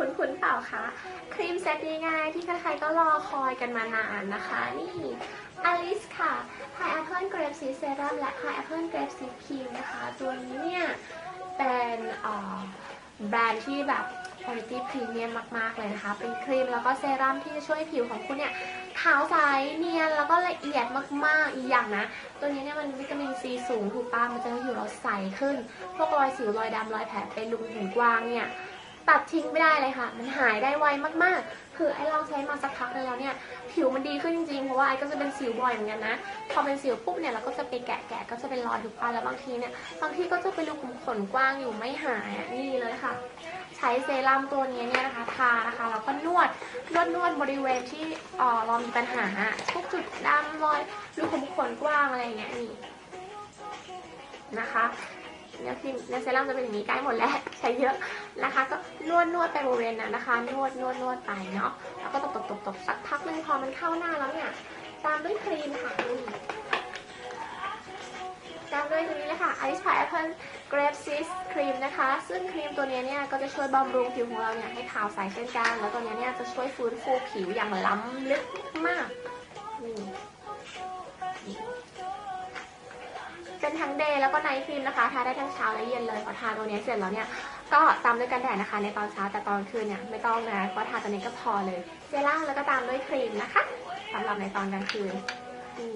คุ้นๆเปล่าคะครีมเซตนี้ไงที่ใครๆก็รอคอยกันมานานนะคะ นี่อลิสค่ะ High Apple Grape Seed Serum และ High Apple Grape Seed Cream นะคะ ตัวนี้เนี่ย เป็นแบรนด์ที่แบบ quality premium มากๆเลยนะคะ เป็นครีมแล้วก็เซรั่มที่จะช่วยให้ผิวของคุณเนี่ยขาวใสเนียนแล้วก็ละเอียดมากๆอีกอย่างนะ ตัวนี้เนี่ยมันวิตามินซีสูงถูกป้ามันจะให้ผิวเราใสขึ้น พวกรอยสิวรอยดำรอยแผลเป็นรูขุมขนกว้างเนี่ย ตัดทิ้งไม่ได้เลยค่ะ มันหายได้ไวมากๆ คือไอ้ลองใช้มาสักพักนึงแล้วเนี่ย ผิวมันดีขึ้นจริงๆ เพราะว่าไอ้ก็จะเป็นสิวบ่อยเหมือนกันนะ พอเป็นสิวปุ๊บเนี่ยเราก็จะไปแกะแกะก็จะเป็นรอยถูกปะแล้วบางทีเนี่ย บางทีก็จะเป็นรูขุมขนกว้างอยู่ไม่หายนี่เลยค่ะ ใช้เซรั่มตัวนี้เนี่ยนะคะทานะคะแล้วก็นวดนวดนวดบริเวณที่เอ่อเรามีปัญหาพวกจุดดำรอยรูขุมขนกว้างอะไรอย่างเงี้ยนี่นะคะ เนี่ยครีมเนี่ยเซรั่มจะเป็นอย่างนี้ใกล้หมดแล้วใช้เยอะนะคะ ก็นวดนวดไปบริเวณนั้นนะคะ นวดนวดนวดไปเนาะแล้วก็ตบตบตบตบสักพักนึงพอมันเข้าหน้าแล้วเนี่ยตามด้วยครีมค่ะตามด้วยตัวนี้เลยค่ะ Ice Pie Apple Grape Seed Cream นะคะ ซึ่งครีมตัวนี้เนี่ยก็จะช่วยบำรุงผิวของเราเนี่ยให้ขาวใสเช่นกัน แล้วตัวนี้เนี่ยจะช่วยฟื้นฟูผิวอย่างล้ำลึกมากนี่ เป็นทั้งเดย์แล้วก็ไนท์ครีมนะคะทาได้ทั้งเช้าและเย็นเลยพอทาตัวนี้เสร็จแล้วเนี่ยก็ตามด้วยกันแดดนะคะ ในตอนเช้าแต่ตอนคืนเนี่ยไม่ต้องนะก็ทาตัวนี้ก็พอเลยเจล่าแล้วก็ตามด้วยครีมนะคะสำหรับในตอนกลางคืนนี่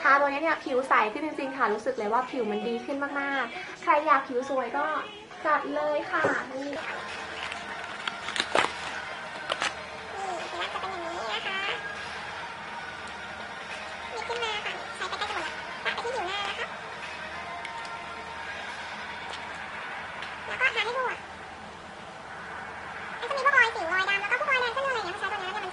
ทาตัวนี้เนี่ยผิวใสขึ้นจริงๆค่ะรู้สึกเลยว่าผิวมันดีขึ้นมากๆ ใครอยากผิวสวยก็จัดเลยค่ะนี่ แล้วก็ทาให้ทั่วมันจะมีพวกรอยสิวรอ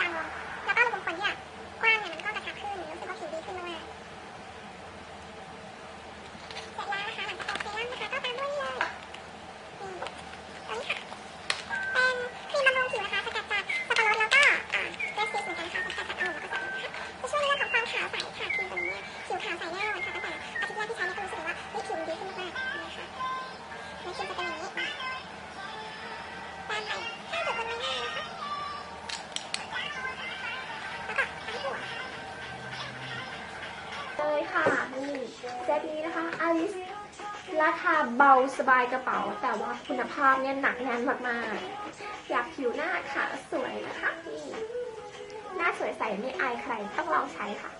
เซตนี้นะคะอลิสราคาเบาสบายกระเป๋า แต่ว่าคุณภาพเนี่ยหนักแน่นมากๆ อยากผิวหน้าค่ะสวยนะคะนี่หน้าสวยใสไม่อายใครต้องลองใช้ค่ะ